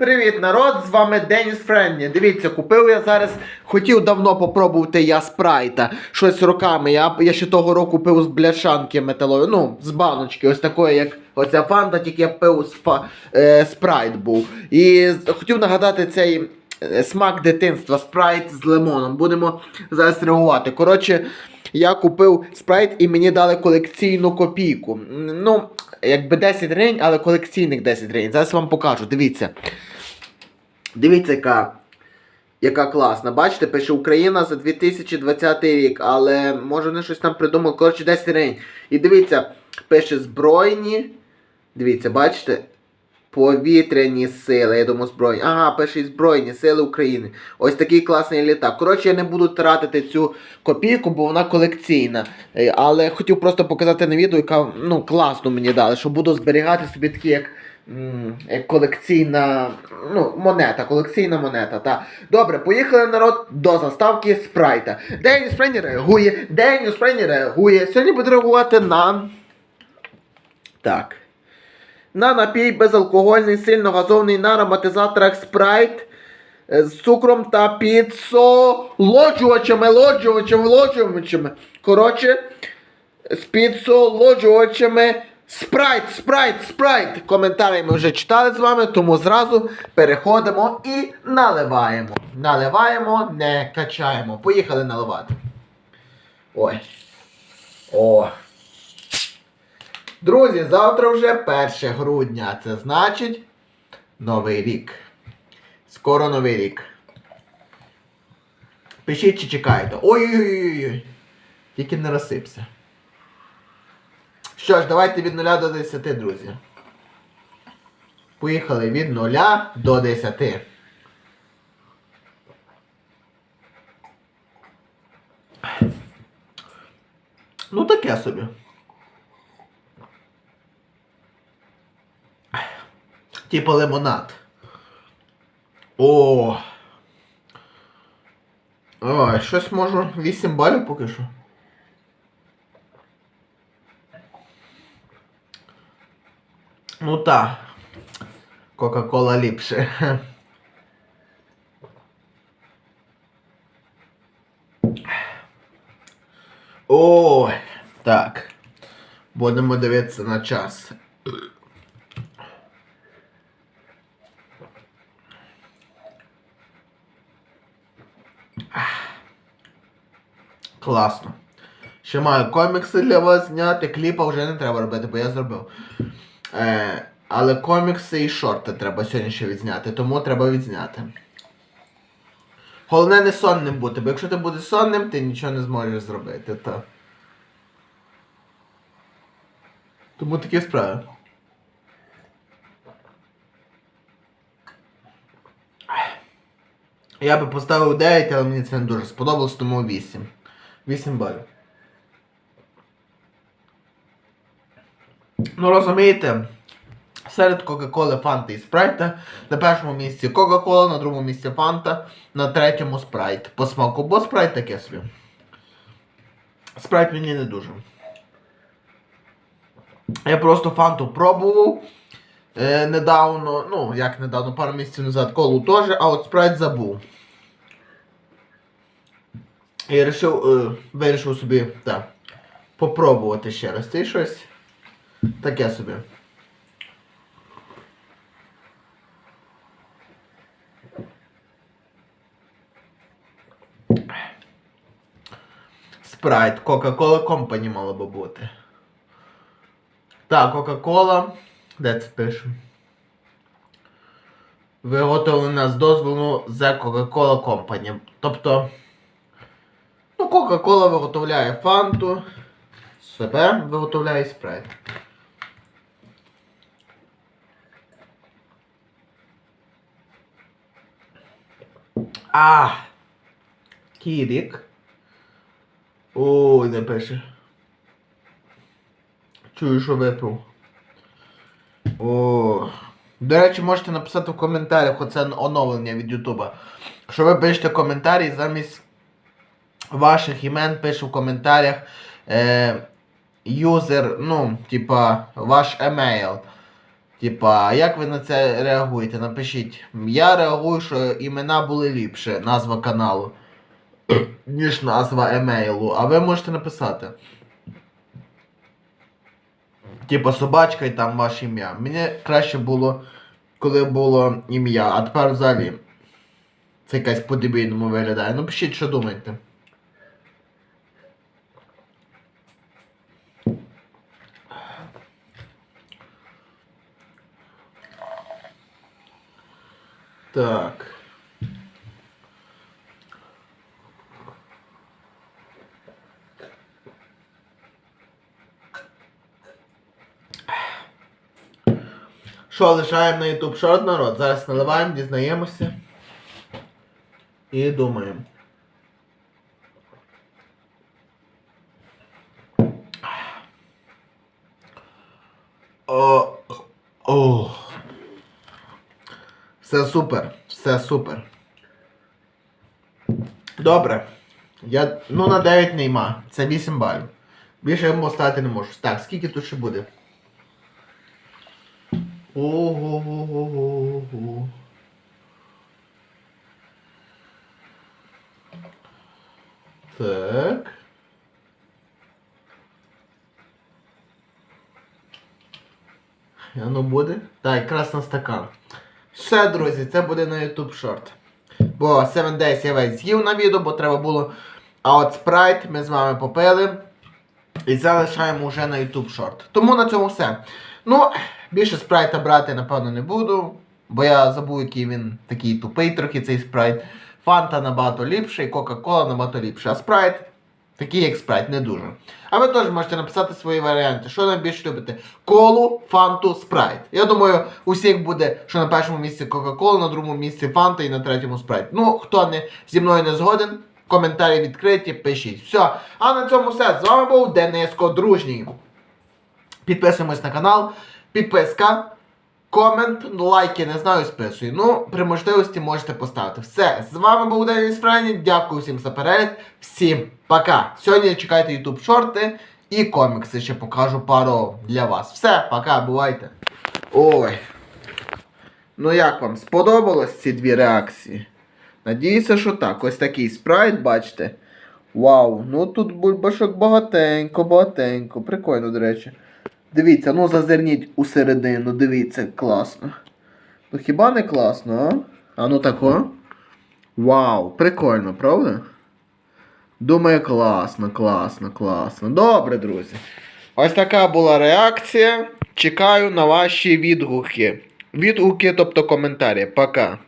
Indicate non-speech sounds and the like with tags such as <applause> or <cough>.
Привіт, народ! З вами Деніс Френні. Дивіться, купив я зараз, хотів давно попробувати я спрайта. Щось роками. Я, я ще того року пив з бляшанки металової, ну, з баночки, ось такої, як оця фанта, тільки я пив з фа, е, спрайт був. І хотів нагадати цей е, смак дитинства, спрайт з лимоном. Будемо зараз реагувати. Коротше, я купив спрайт і мені дали колекційну копійку. Ну, якби 10 гривень, але колекційних 10 гривень. Зараз вам покажу. Дивіться. Дивіться, яка, яка класна. Бачите, пише Україна за 2020 рік, але може вони щось там придумали. Коротше, 10 гривень. І дивіться, пише збройні. Дивіться, бачите? Повітряні сили, я думаю, збройні. Ага, пише Збройні Сили України. Ось такий класний літак. Коротше, я не буду тратити цю копійку, бо вона колекційна. Е, Але хотів просто показати на відео, яка ну, класно мені дали, що буду зберігати собі такі, як колекційна ну, монета, колекційна монета. Та. Добре, поїхали народ до заставки спрайта. День Спрайні реагує, День Спрайні реагує. Сьогодні буду реагувати на. Так. На напій безалкогольний, сильно газований на ароматизаторах спрайт е, з цукром та підсолоджувачами, лоджувачами, лоджувачами. Коротше, з підсолоджувачами спрайт, спрайт, спрайт. Коментарі ми вже читали з вами, тому зразу переходимо і наливаємо. Наливаємо, не качаємо. Поїхали наливати. Ой. О. Друзі, завтра вже 1 грудня. Це значить Новий рік. Скоро Новий рік. Пишіть чи чекаєте. Ой-ой-ой. Тільки не розсипся. Що ж, давайте від 0 до 10, друзі. Поїхали від 0 до 10. Ну таке собі. Типа лимонад. О. Ой, щось можу 8 балів поки що. Ну та. Кока-кола ліпше. Ой, так. Будемо дивитися на час. Класно. Ще маю комікси для вас зняти, кліпа вже не треба робити, бо я зробив. Е, але комікси і шорти треба сьогодні ще відзняти, тому треба відзняти. Головне не сонним бути, бо якщо ти будеш сонним, ти нічого не зможеш зробити. То... Тому такі справи. Я би поставив 9, але мені це не дуже сподобалось, тому 8. 8 балів. Ну розумієте, серед Кока-Коли, Фанти і Спрайта на першому місці Кока-Кола, на другому місці Фанта, на третьому Спрайт. По смаку, бо Спрайт таке собі. Спрайт мені не дуже. Я просто фанту пробував е, недавно, ну як недавно, пару місяців назад колу теж, а от спрайт забув. І вирішив, е, вирішив собі так, попробувати ще раз. Це щось таке собі. Спрайт, Coca-Cola Company мало би бути. Так, Кока-Кола. Де це пише? Виготовлена з дозволу The Coca-Cola Company. Тобто. Ну, Кока-Кола виготовляє фанту. Себе виготовляє спрайт. А! Кірік. Ой, не пише. Чую, що випив. О. До речі, можете написати в коментарях оце оновлення від Ютуба. Що ви пишете коментарі замість ваших імен пише в коментарях е, юзер, ну, типа, ваш емейл. Типа, як ви на це реагуєте? Напишіть. Я реагую, що імена були ліпше, назва каналу, <clears throat> ніж назва емейлу. А ви можете написати. Типа собачка і там ваше ім'я. Мені краще було, коли було ім'я, а тепер взагалі. Це якась по-дебільному виглядає. Ну пишіть, що думаєте. Так. Що, лишаємо на YouTube шорт народ? Зараз наливаємо, дізнаємося. І думаємо. О, о. Все супер, все супер. Добре. Я, ну на 9 нейма. Це 8 балів. Більше я стати не можу. Так, скільки тут ще буде? Ого-го-го-го. Так. Воно буде? Так, якраз стакан. Ще, друзі, це буде на YouTube шорт. Бо 7 Days я весь з'їв на відео, бо треба було. А от спрайт ми з вами попили. І залишаємо вже на YouTube шорт. Тому на цьому все. Ну, більше спрайта брати, напевно, не буду. Бо я забув, який він такий тупий трохи цей спрайт. Фанта набагато ліпший, Кока-Кола набагато ліпше. А спрайт такий як спрайт, не дуже. А ви теж можете написати свої варіанти, що найбільше любите. Колу, фанту, спрайт. Я думаю, у всіх буде, що на першому місці Кока-Кола, на другому місці Фанта і на третьому спрайт. Ну, хто не зі мною не згоден, коментарі відкриті, пишіть. Все. А на цьому все. З вами був Дениско Дружній. Підписуємось на канал. Підписка. Комент, лайки, не знаю, списую. Ну, при можливості можете поставити. Все, з вами був Деніс Френі. Дякую всім за перегляд. Всім пока. Сьогодні чекайте YouTube шорти і комікси. Ще покажу пару для вас. Все, пока, бувайте. Ой. Ну як вам сподобалось ці дві реакції? Надіюся, що так. Ось такий спрайт, бачите. Вау, ну тут бульбашок багатенько, багатенько. Прикольно, до речі. Дивіться, ну зазирніть усередину, дивіться, класно. Ну хіба не класно, а? А ну тако. Вау, прикольно, правда? Думаю, класно, класно, класно. Добре, друзі. Ось така була реакція. Чекаю на ваші відгуки. Відгуки, тобто коментарі. Пока.